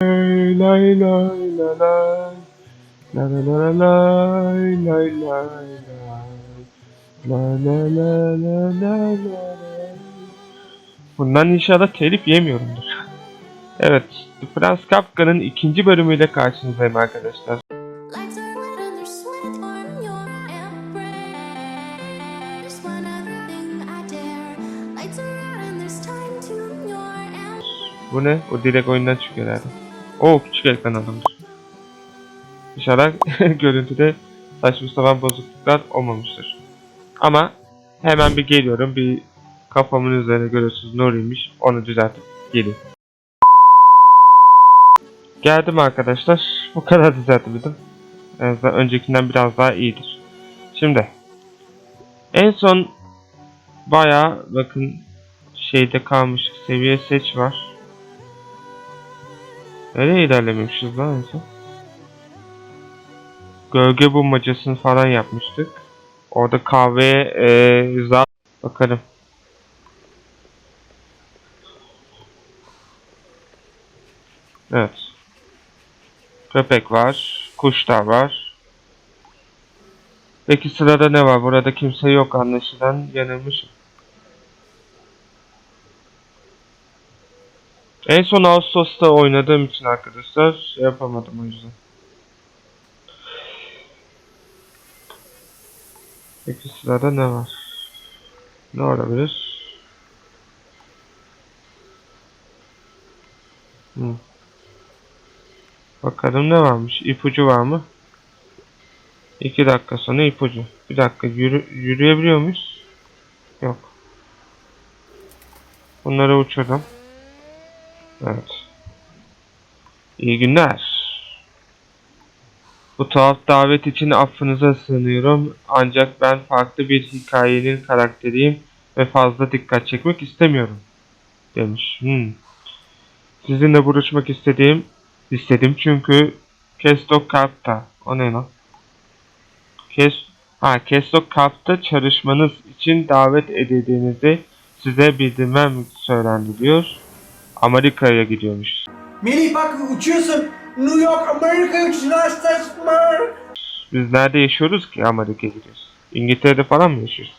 Lay lay lay la lay. La la la la lay lay lay lay. La la la la la la lay. Bundan inşallah telif yemiyorumdur. Evet, Franz Kafka'nın ikinci bölümüyle karşınızdayım arkadaşlar. Bu ne? O direkt oyundan çıkıyor herhalde. Oo küçük ekran alınmış. İnşallah görüntüde saçma sapan bozukluklar olmamıştır. Ama hemen bir geliyorum. Bir kafamın üzerine görüyorsunuz Nuri'ymiş. Onu düzeltip geleyim. Geldim arkadaşlar. Bu kadar düzeltebildim. En azından öncekinden biraz daha iyidir. Şimdi. En son bayağı bakın şeyde kalmış seviye seç var. Nereye ilerlemişiz lan en son? Gölge bulmacasını falan yapmıştık. Orada kahveye eee za bakarım. Evet. Köpek var. Kuş da var. Peki sırada ne var? Burada kimse yok anlaşılan. Yanılmışım. En son Ağustos'ta oynadığım için arkadaşlar şey yapamadım o yüzden. Peki sırada ne var? Ne olabilir? Hmm. Bakalım ne varmış? İpucu var mı? 2 dakika sonra ipucu. Bir dakika yürü, yürüyebiliyor muyuz? Yok. Bunları uçurdum. Evet. İyi günler. Bu tuhaf davet için affınıza sığınıyorum. Ancak ben farklı bir hikayenin karakteriyim ve fazla dikkat çekmek istemiyorum. Demiş. Hmm. Sizinle buluşmak istediğim istedim çünkü Kestok Kart'ta. O ne lan? Kes ha, Kestok Kart'ta çalışmanız için davet edildiğinizi size bildirmem söylendi diyor. Amerika'ya gidiyormuş. Melih bak uçuyorsun. New York Amerika açtılar. Biz nerede yaşıyoruz ki Amerika'ya gidiyoruz? İngiltere'de falan mı yaşıyoruz?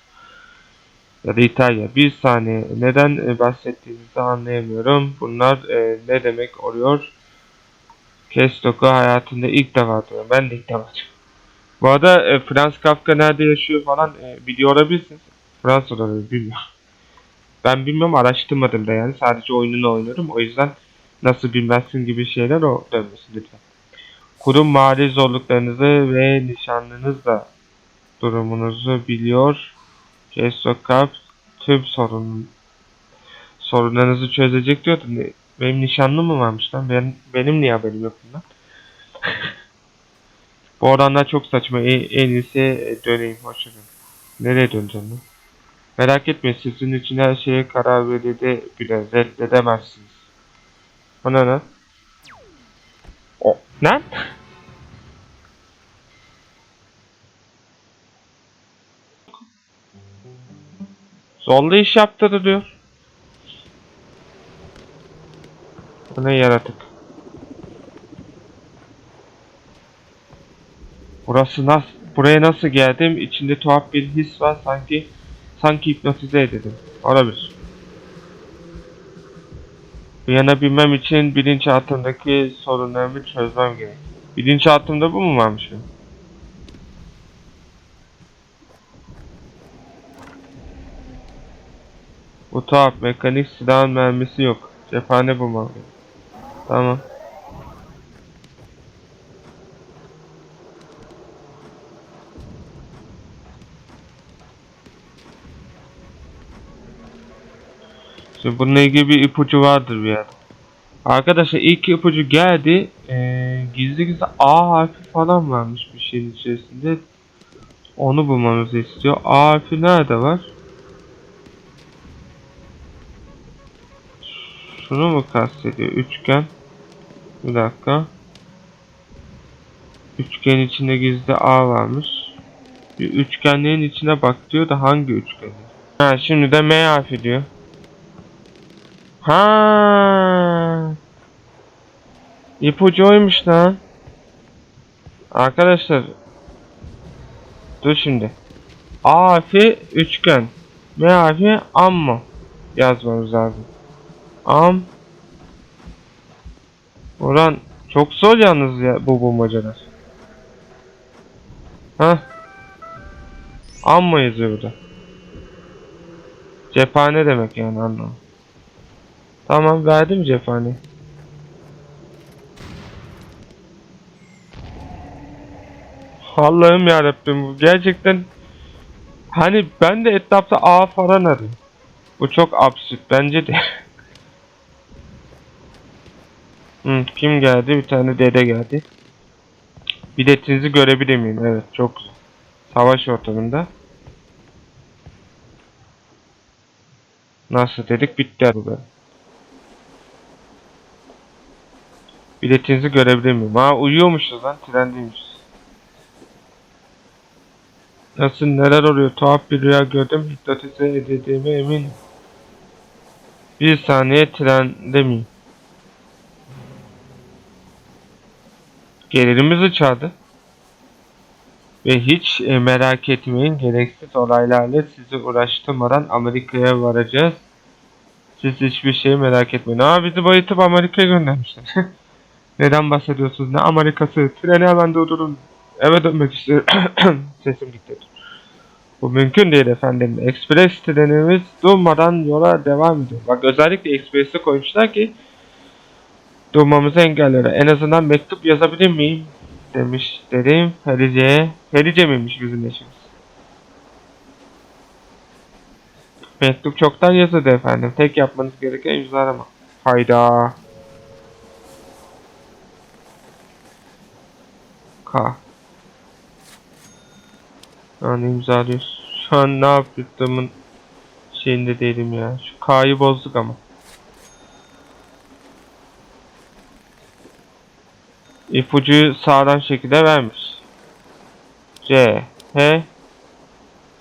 Ya da İtalya. Bir saniye. Neden e, bahsettiğinizi anlayamıyorum. Bunlar e, ne demek oluyor? Kestok'u hayatında ilk defa diyorum. Ben de ilk defa diyorum. Bu arada e, Franz Kafka nerede yaşıyor falan e, biliyor olabilirsiniz. Fransa'da bilmiyorum. Ben bilmiyorum araştırmadım da yani. Sadece oyununu oynuyorum. O yüzden nasıl bilmezsin gibi şeyler o dönmesin lütfen. Kurum mali zorluklarınızı ve nişanlınızla durumunuzu biliyor. Kesokap tüm sorun sorunlarınızı çözecek diyordu. Benim nişanlım mı varmış lan? Ben, benim niye haberim yok bundan? Bu oranlar çok saçma. En, en iyisi döneyim. Hoşçakalın. Nereye döneceğim lan? Merak etmeyin sizin için her şeye karar verildi bile reddedemezsiniz. O ne lan? O ne? Zorla iş yaptırdı diyor. Bu ne yaratık? Burası nasıl? Buraya nasıl geldim? İçinde tuhaf bir his var sanki sanki hipnotize edildim. Olabilir. Uyanabilmem için bilinçaltımdaki sorunlarımı çözmem gerek. Bilinçaltımda bu mu varmış benim? Bu tuhaf mekanik silahın mermisi yok. Cephane bulmalıyım. Tamam. Şimdi bununla ilgili bir ipucu vardır bir yerde. Arkadaşlar ilk ipucu geldi. Ee, gizli gizli A harfi falan varmış bir şeyin içerisinde. Onu bulmamızı istiyor. A harfi nerede var? Şunu mu kastediyor? Üçgen. Bir dakika. Üçgen içinde gizli A varmış. Bir üçgenlerin içine bak diyor da hangi üçgen? Ha şimdi de M harfi diyor. Ha. İpucu oymuş lan. Arkadaşlar. Dur şimdi. A üçgen. M harfi amma yazmamız lazım. Am. Ulan çok zor yalnız ya bu bulmacalar. Hah. Amma yazıyor burada. Cephane demek yani anlamı. Tamam verdim cephaneyi. Allah'ım yarabbim bu gerçekten hani ben de etrafta A falan arıyorum. Bu çok absürt bence de. Hı, kim geldi? Bir tane dede geldi. Biletinizi görebilir miyim? Evet çok güzel. Savaş ortamında. Nasıl dedik bitti bu böyle. Biletinizi görebilir miyim? Ha uyuyormuşuz lan trendeymişiz. Nasıl neler oluyor? Tuhaf bir rüya gördüm. Hipnotize edildiğime eminim. Bir saniye trende miyim? Gelirimizi çaldı. Ve hiç e, merak etmeyin gereksiz olaylarla sizi uğraştırmadan Amerika'ya varacağız. Siz hiçbir şey merak etmeyin. Aa bizi bayıltıp Amerika'ya göndermişler. Neden bahsediyorsunuz? Ne Amerikası? Treni hemen durdurun. Eve dönmek istiyorum. Sesim gitti. Bu mümkün değil efendim. Express trenimiz durmadan yola devam ediyor. Bak özellikle Express'e koymuşlar ki durmamızı engeller. En azından mektup yazabilir miyim? Demiş dedim Ferice'ye. Ferice miymiş bizim eşimiz? Mektup çoktan yazıldı efendim. Tek yapmanız gereken imzalama. Hayda. K. Şu an. Şu an ne yaptığımın şeyinde değilim ya. Şu K'yı bozduk ama. İpucuyu sağlam şekilde vermiş. C, H,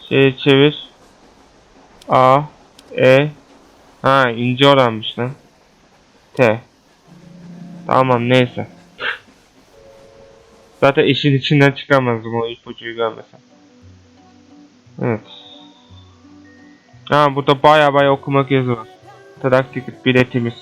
C çevir. A, E, ha ince oranmış lan. T. Tamam neyse. Zaten işin içinden çıkamazdım o ipucuyu görmesem. Evet. Ha burada baya baya okumak yazıyor. Trak ticket biletimiz.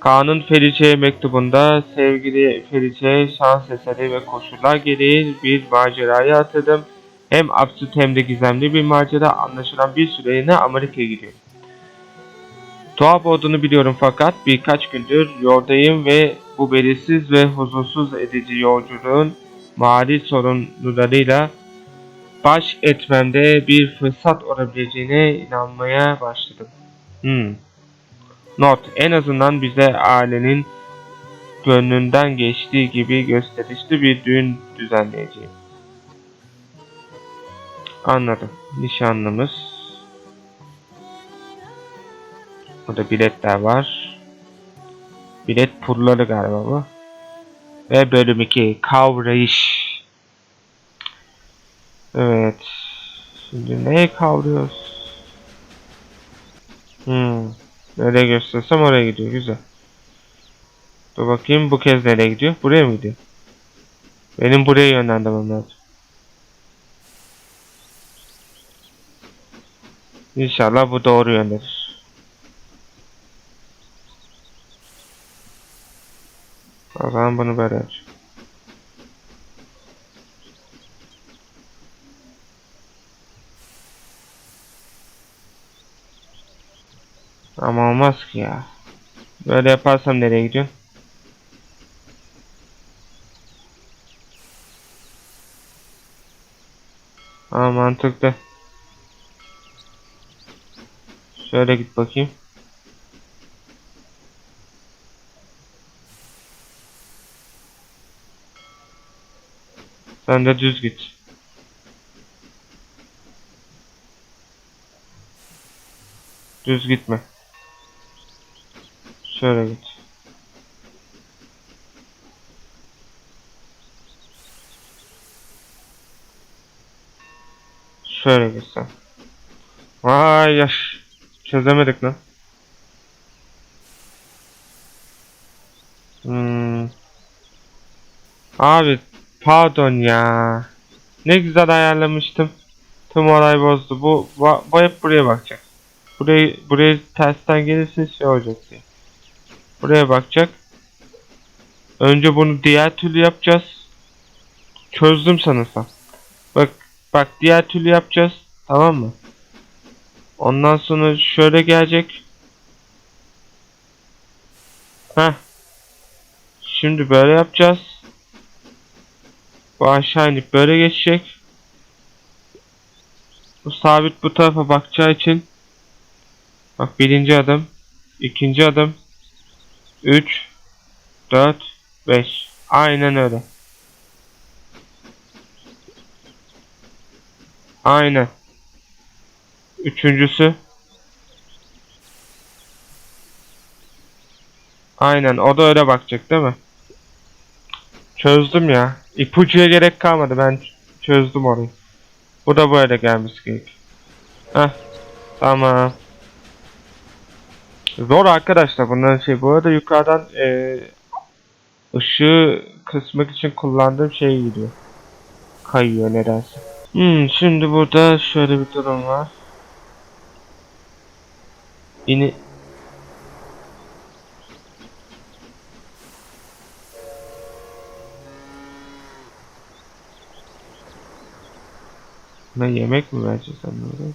Kaan'ın Ferice'ye mektubunda sevgili Ferice şans eseri ve koşullar gereği bir maceraya atıldım. Hem absürt hem de gizemli bir macera anlaşılan bir süreliğine Amerika'ya gidiyorum. Tuhaf olduğunu biliyorum fakat birkaç gündür yoldayım ve bu belirsiz ve huzursuz edici yolculuğun mali sorunlarıyla baş etmemde bir fırsat olabileceğine inanmaya başladım. Hmm. Not, en azından bize ailenin gönlünden geçtiği gibi gösterişli bir düğün düzenleyeceğim. Anladım. Nişanlımız. Burada biletler var. Bilet pulları galiba bu. Ve bölüm 2. Kavrayış. Evet. Şimdi neyi kavruyoruz? Hmm. Nereye göstersem oraya gidiyor. Güzel. Dur bakayım bu kez nereye gidiyor? Buraya mı gidiyor? Benim buraya yönlendirmem lazım. İnşallah bu doğru yöndedir. O zaman bunu böyle. Ama olmaz ki ya. Böyle yaparsam nereye gidiyorsun? Aa mantıklı. Şöyle git bakayım. Sen de düz git. Düz gitme. Şöyle git. Şöyle git sen. Vay yaş. Çözemedik lan. Hmm. Abi pardon ya. Ne güzel ayarlamıştım. Tüm olay bozdu. Bu, bu, bu hep buraya bakacak. Burayı, buraya tersten gelirse şey olacak diye. Buraya bakacak. Önce bunu diğer türlü yapacağız. Çözdüm sanırsam. Bak bak diğer türlü yapacağız. Tamam mı? Ondan sonra şöyle gelecek. Heh. Şimdi böyle yapacağız. Bu aşağı inip böyle geçecek. Bu sabit bu tarafa bakacağı için Bak birinci adım, ikinci adım, 3, 4, 5. Aynen öyle. Aynen. Üçüncüsü. Aynen o da öyle bakacak değil mi? Çözdüm ya. İpucuya gerek kalmadı ben çözdüm orayı. Bu da böyle gelmesi gerek. Heh. Tamam. Zor arkadaşlar bunların şey. Bu arada yukarıdan eee ışığı kısmak için kullandığım şey gidiyor. Kayıyor nedense. Hmm, şimdi burada şöyle bir durum var. Yine Ne yemek mi vereceğiz sen böyle?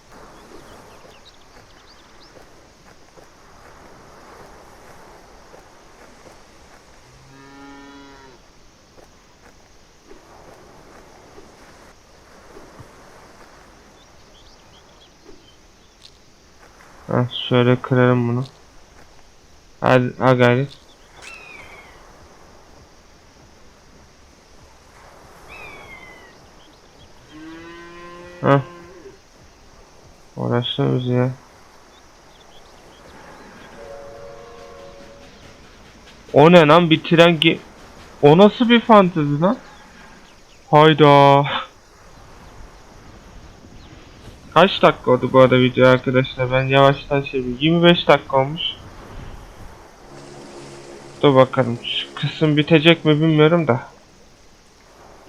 Ha şöyle kırarım bunu. Hadi ha gayret. Ha. Uğraştınız ya. O ne lan bir tren ge... O nasıl bir fantezi lan? Hayda. Kaç dakika oldu bu arada video arkadaşlar? Ben yavaştan şey 25 dakika olmuş. Dur bakalım. Şu kısım bitecek mi bilmiyorum da.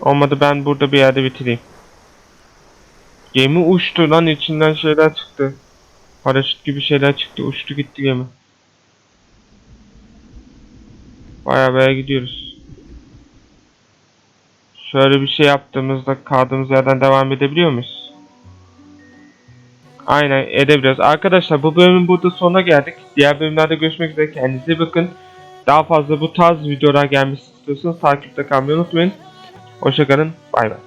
Olmadı ben burada bir yerde bitireyim. Gemi uçtu lan içinden şeyler çıktı. Paraşüt gibi şeyler çıktı. Uçtu gitti gemi. Baya baya gidiyoruz. Şöyle bir şey yaptığımızda kaldığımız yerden devam edebiliyor muyuz? Aynen edebiliyoruz. Arkadaşlar bu bölümün burada sonuna geldik. Diğer bölümlerde görüşmek üzere. Kendinize bakın. Daha fazla bu tarz videolar gelmesi istiyorsanız takipte kalmayı unutmayın. Hoşçakalın. Bay bay.